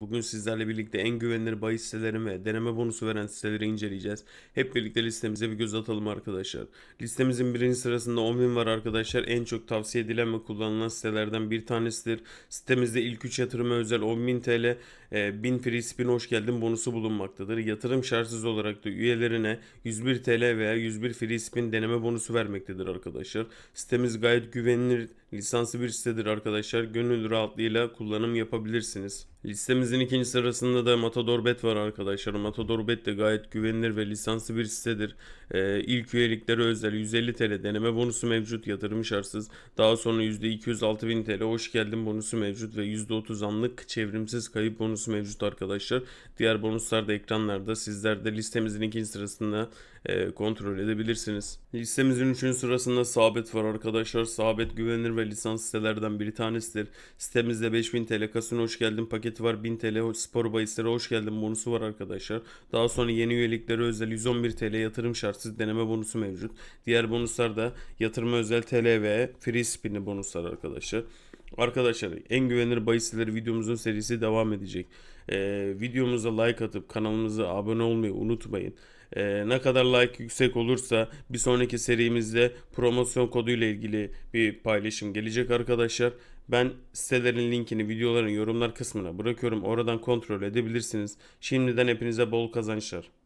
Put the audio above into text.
Bugün sizlerle birlikte en güvenilir bahis siteleri ve deneme bonusu veren siteleri inceleyeceğiz. Hep birlikte listemize bir göz atalım arkadaşlar. Listemizin birinci sırasında 10.000 var arkadaşlar. En çok tavsiye edilen ve kullanılan sitelerden bir tanesidir. Sitemizde ilk 3 yatırıma özel 10.000 TL, e, 1000 free spin hoş geldin bonusu bulunmaktadır. Yatırım şartsız olarak da üyelerine 101 TL veya 101 free spin deneme bonusu vermektedir arkadaşlar. Sitemiz gayet güvenilir, lisanslı bir sitedir arkadaşlar. Gönül rahatlığıyla kullanım yapabilirsiniz. Listemizin ikinci sırasında da Matador Bet var arkadaşlar. Matador Bet de gayet güvenilir ve lisanslı bir sitedir. Ee, ilk üyeliklere özel 150 TL deneme bonusu mevcut yatırım şartsız. Daha sonra %206 bin TL hoş geldin bonusu mevcut ve %30 anlık çevrimsiz kayıp bonusu mevcut arkadaşlar. Diğer bonuslar da ekranlarda. Sizler de listemizin ikinci sırasında e, kontrol edebilirsiniz. Listemizin üçüncü sırasında Sabit var arkadaşlar. Sabit güvenilir ve lisans sitelerden bir tanesidir. Sitemizde 5000 TL kasino hoş geldin paketi var. 1000 TL spor bahislere hoş geldin bonusu var arkadaşlar. Daha sonra yeni üyeliklere özel 111 TL yatırım şartsız deneme bonusu mevcut. Diğer bonuslar da yatırıma özel TL ve free spin'i bonuslar arkadaşlar. Arkadaşlar en güvenilir bahisleri videomuzun serisi devam edecek. Ee, videomuza like atıp kanalımıza abone olmayı unutmayın. Ee, ne kadar like yüksek olursa bir sonraki serimizde promosyon koduyla ilgili bir paylaşım gelecek arkadaşlar. Ben sitelerin linkini videoların yorumlar kısmına bırakıyorum. Oradan kontrol edebilirsiniz. Şimdiden hepinize bol kazançlar.